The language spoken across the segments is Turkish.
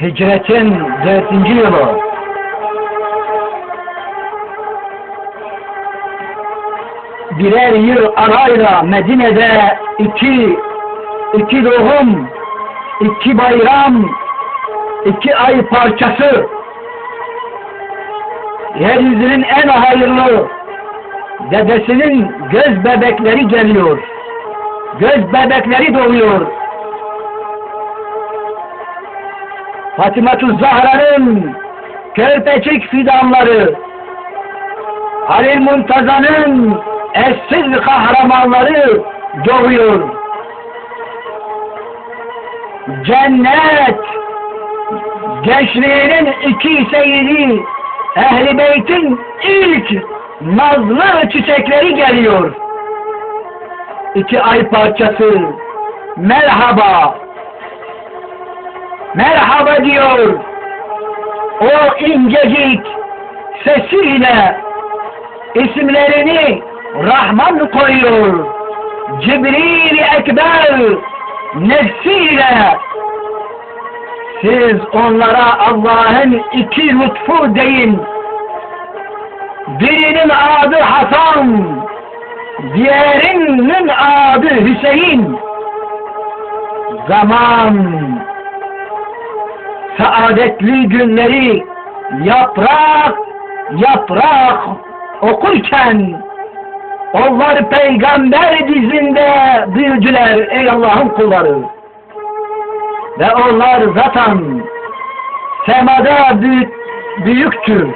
Hicretin dördüncü yılı. Birer yıl arayla Medine'de iki, iki doğum, iki bayram, iki ay parçası, yeryüzünün en hayırlı dedesinin göz bebekleri geliyor. Göz bebekleri doğuyor. Fatıma-tü Zahra'nın körpecik fidanları, Halil Muntaza'nın eşsiz kahramanları doğuyor. Cennet, gençliğinin iki seyiri, Ehl-i Beyt'in ilk nazlı çiçekleri geliyor. İki ay parçası, merhaba, merhaba diyor. O incecik sesiyle isimlerini Rahman koyuyor. Cibril Ekber nefsiyle siz onlara Allah'ın iki lütfu deyin. Birinin adı Hasan, diğerinin adı Hüseyin. Zaman saadetli günleri yaprak yaprak okurken onlar peygamber dizinde büyüdüler ey Allah'ın kulları. Ve onlar zaten semada büyük, büyüktür.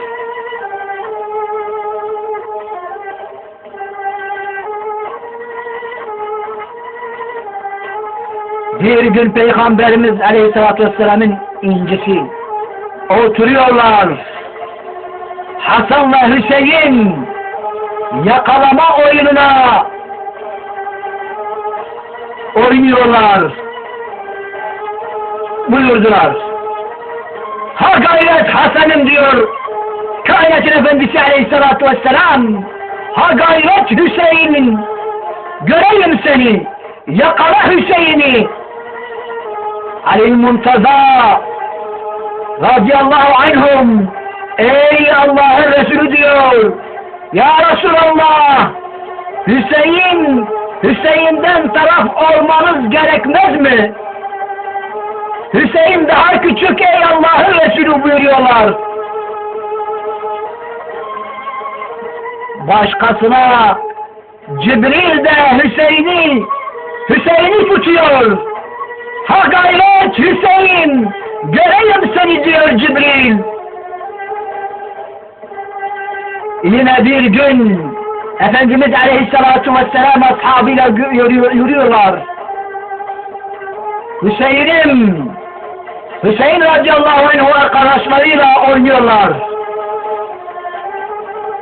Bir gün Peygamberimiz Aleyhisselatü Vesselam'ın incisi oturuyorlar. Hasan ve Hüseyin yakalama oyununa oynuyorlar. Buyurdular. Ha gayret Hasan'ım diyor kainatın efendisi aleyhissalatü vesselam. Ha gayret Hüseyin'in göreyim seni. Yakala Hüseyin'i. Alil Muntaza radıyallahu anhum ey Allah'ın Resulü diyor ya Resulallah Hüseyin Hüseyin'den taraf olmanız gerekmez mi? Hüseyin daha küçük ey Allah'ın Resulü buyuruyorlar. Başkasına Cibril de Hüseyin'i Hüseyin'i tutuyor. Ha gayret Hüseyin göreyim seni diyor Cibril. Yine bir gün Efendimiz Aleyhisselatü Vesselam ashabıyla yürüyor, yürüyorlar. Hüseyin'im Hüseyin radıyallahu anh arkadaşlarıyla oynuyorlar.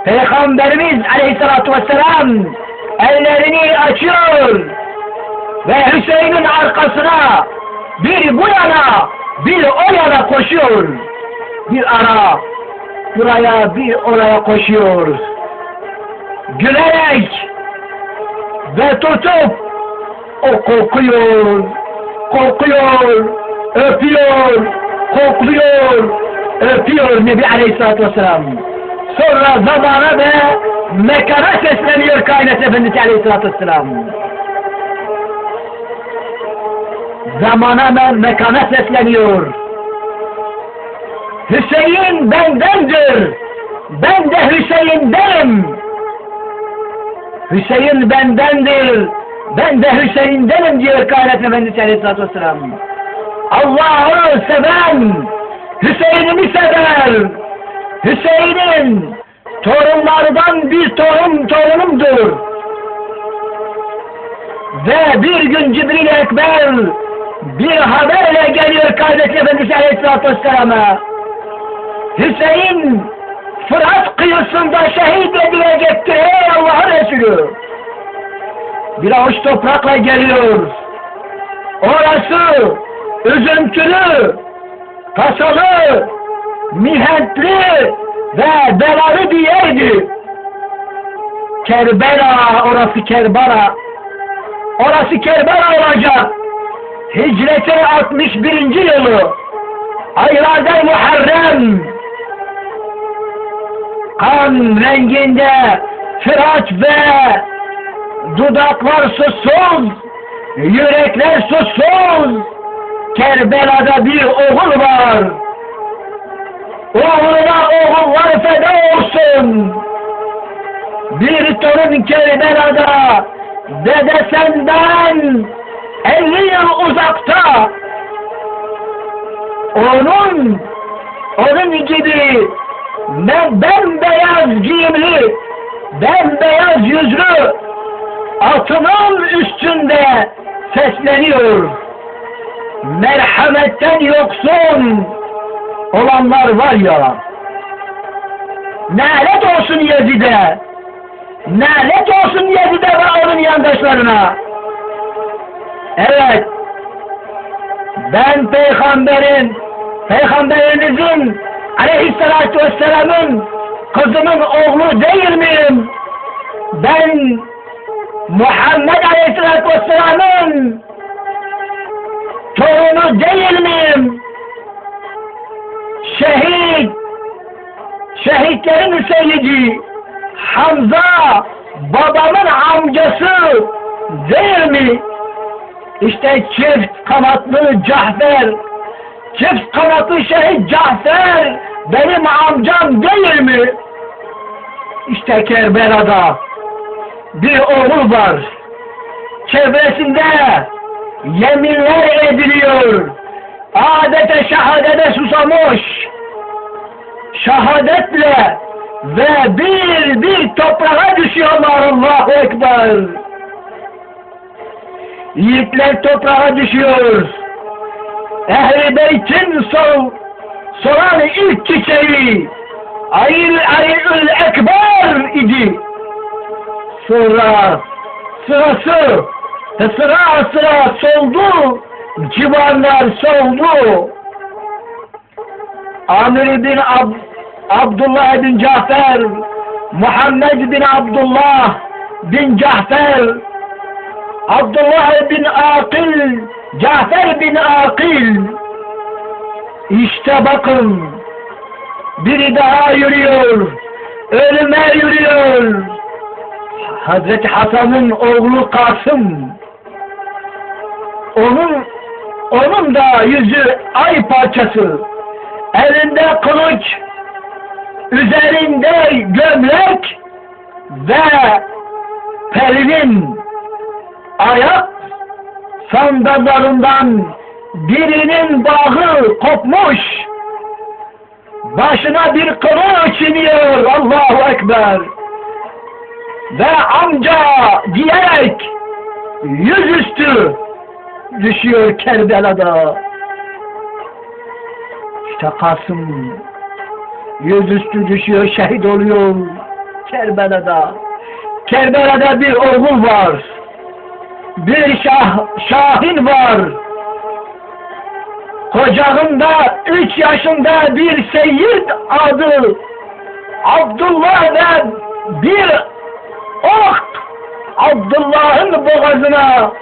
Peygamberimiz aleyhissalatü vesselam ellerini açıyor ve Hüseyin'in arkasına bir bu yana bir o yana koşuyor. Bir ara buraya bir oraya koşuyor. Gülerek ve tutup o korkuyor, korkuyor, öpüyor, kokluyor, öpüyor Nebi Aleyhisselatü Vesselam. Sonra zamana ve mekana sesleniyor kainat Efendisi Aleyhisselatü Vesselam. Zamana ve mekana sesleniyor. Hüseyin bendendir. Ben de Hüseyin'denim. Hüseyin bendendir. Ben de Hüseyin'denim diyor kainat Efendisi Aleyhisselatü Vesselam. Allah'ı seven, Hüseyin'ini sever. Hüseyin'in torunlardan bir torun torunumdur. Ve bir gün Cibril Ekber bir haberle geliyor kardeşi Efendisi Aleyhisselatü Vesselam'a. Hüseyin Fırat kıyısında şehit edilecektir ey Allah'ın Resulü. Bir avuç toprakla geliyor. Orası üzüntülü, tasalı, mihetli ve belalı bir yerdi. Kerbela, orası Kerbela. Orası Kerbela olacak. Hicretin 61. yılı. Aylarda Muharrem. Kan renginde çıraç ve dudaklar susuz yürekler susuz. Kerbela'da bir oğul var. Oğluna oğullar feda olsun. Bir torun Kerbela'da dedesinden 50 yıl uzakta. Onun onun gibi ben bembeyaz giyimli bembeyaz yüzlü atının üstünde sesleniyor. Merhametten yoksun olanlar var ya. Nalet olsun Yezid'e. Nalet olsun Yezid'e ve onun yandaşlarına. Evet. Ben peygamberin, peygamberinizin aleyhissalatü vesselamın kızının oğlu değil miyim? Ben Muhammed aleyhissalatü vesselamın torunu değil miyim? Şehit, şehitlerin seyyidi Hamza babamın amcası değil mi? İşte çift kanatlı Cafer, çift kanatlı şehit Cafer benim amcam değil mi? İşte Kerbela'da bir oğul var. Çevresinde yeminler ediliyor. Adete şehadete susamış. Şehadetle ve bir bir toprağa düşüyorlar Allahu Ekber. Yiğitler toprağa düşüyor. Ehl-i Beyt'in sol, solan ilk çiçeği Ayıl Ayül Ekber idi. Sonra sırası sıra sıra soldu, civarlar soldu. Amir bin Ab Abdullah bin Cafer, Muhammed bin Abdullah bin Cafer, Abdullah bin Akil, Cafer bin Akil. İşte bakın, biri daha yürüyor, ölüme yürüyor. Hazreti Hasan'ın oğlu Kasım. Onun onun da yüzü ay parçası. Elinde kılıç, üzerinde gömlek ve pelin ayak sandallarından birinin bağı kopmuş. Başına bir kılıç iniyor. Allahu Ekber. Ve amca diyerek yüzüstü düşüyor Kerbela'da. İşte Kasım yüzüstü düşüyor, şehit oluyor Kerbela'da. Kerbela'da bir oğul var. Bir şah, şahin var. Kocağında üç yaşında bir seyyid adı Abdullah ve bir ok Abdullah'ın boğazına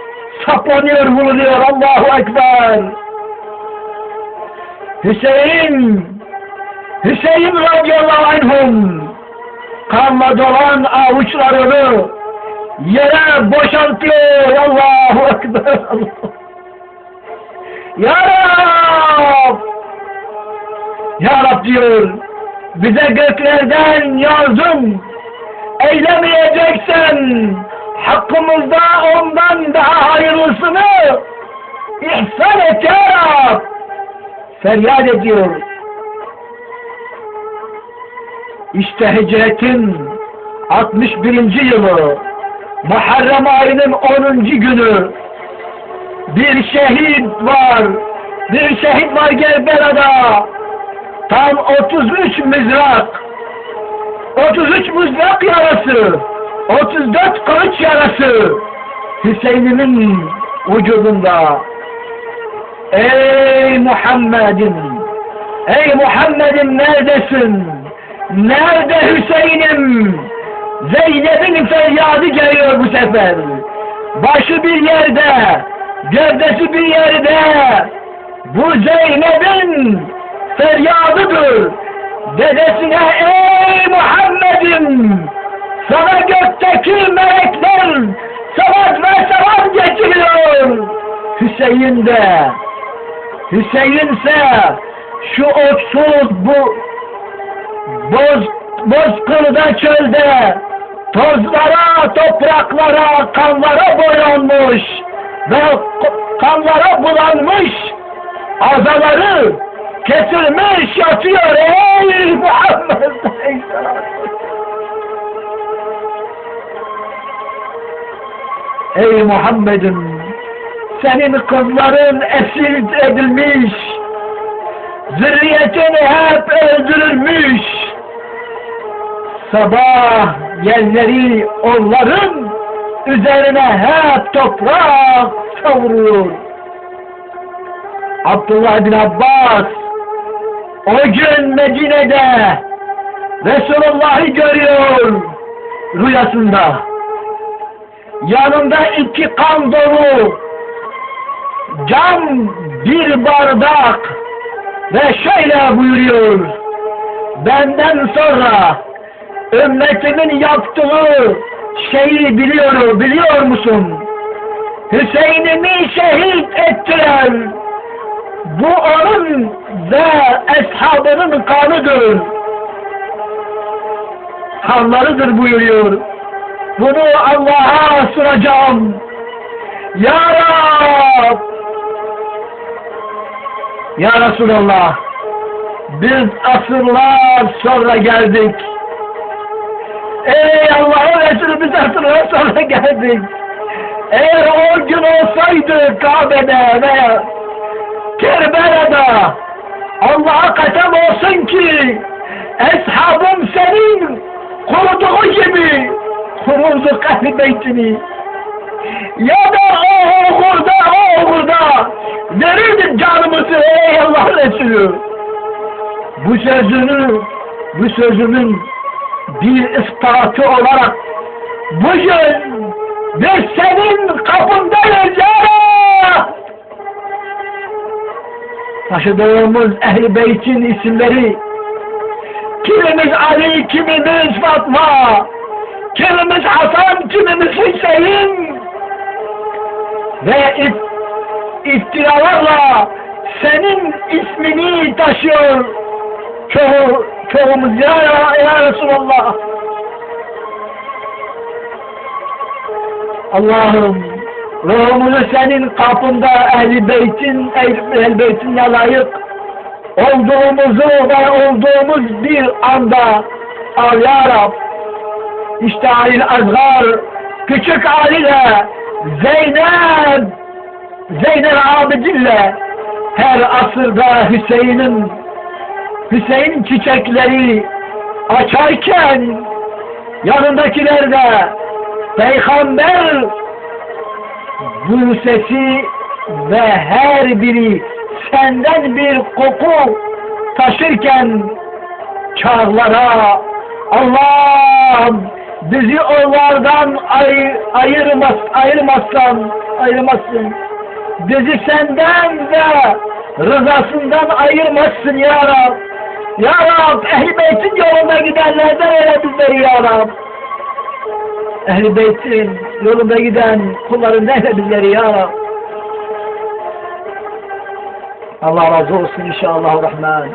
saplanıyor bulunuyor Allahu Ekber. Hüseyin Hüseyin radıyallahu anhum kanla dolan avuçlarını yere boşaltıyor Allahu Ekber. Ya Rab! Ya Rab diyor bize göklerden yardım eylemeyeceksen hakkımızda ondan daha hayırlısını ihsan et ya Rab. Feryat ediyor. İşte hicretin 61. yılı Muharrem ayının 10. günü bir şehit var. Bir şehit var Gerbela'da. Tam 33 mızrak. 33 mızrak yarası. 34 kılıç yarası. Hüseyin'in vücudunda. Ey Muhammed'im! Ey Muhammed'im neredesin? Nerede Hüseyin'im? Zeynep'in feryadı geliyor bu sefer. Başı bir yerde, gövdesi bir yerde. Bu Zeynep'in feryadıdır. Dedesine ey Muhammed'im sana gökteki melekler salat ve selam getiriyor. Hüseyin de Hüseyin ise şu otsuz bu boz, bozkırda çölde tozlara, topraklara, kanlara boyanmış ve kanlara bulanmış. Azaları kesilmiş yatıyor ey Muhammed. Ey Muhammed'im senin kızların esir edilmiş. Zürriyetin hep öldürülmüş. Sabah yerleri onların üzerine hep toprak savuruyor. Abdullah bin Abbas o gün Medine'de Resulullah'ı görüyor rüyasında. Yanında iki kan dolu cam bir bardak ve şöyle buyuruyor. Benden sonra ümmetimin yaptığı şeyi biliyor, biliyor musun? Hüseyin'imi şehit ettiler. Bu onun ve eshabının kanıdır. Kanlarıdır buyuruyor. Bunu Allah'a sunacağım. Ya Rab! Ya Resulallah! Biz asırlar sonra geldik. Ey Allah'ın Resulü biz asırlar sonra geldik. Eğer o gün olsaydı Kabe'de veya Kerbela'da Allah'a kasem olsun ki eshabım senin koruduğu gibi korurduk ehl beytini. Ya da o uğurda o uğurda verirdik canımızı ey Allah Resulü. Bu sözünü bu sözümün bir ispatı olarak bugün biz senin kapındayız ya. Taşıdığımız ehl beytin isimleri kimimiz Ali, kimimiz Fatma, kimimiz Hasan, kimimiz Hüseyin ve if, iftiralarla senin ismini taşıyor çoğu, çoğumuz ya, ya, ya Resulallah. Allah'ım ruhumuzu senin kapında ehl beytin, ehl beytinle layık olduğumuzu ve olduğumuz bir anda al ya Rab. İşte Halil Azgar, küçük Ali'le, Zeynep, Zeynep Abidin'le her asırda Hüseyin'in Hüseyin çiçekleri açarken yanındakiler de Peygamber bu sesi ve her biri senden bir koku taşırken çağlara Allah'ım bizi onlardan ay, ayırmaz, ayırmazsan ayırmazsın. Bizi senden ve rızasından ayırmazsın ya Rab. Ya Rab ehl beytin yolunda gidenlerden öyle bizleri ya Rab. Ehl-i Beyt'in yolunda giden kulların neyle bizleri ya Rab. Allah razı olsun inşallah Rahman.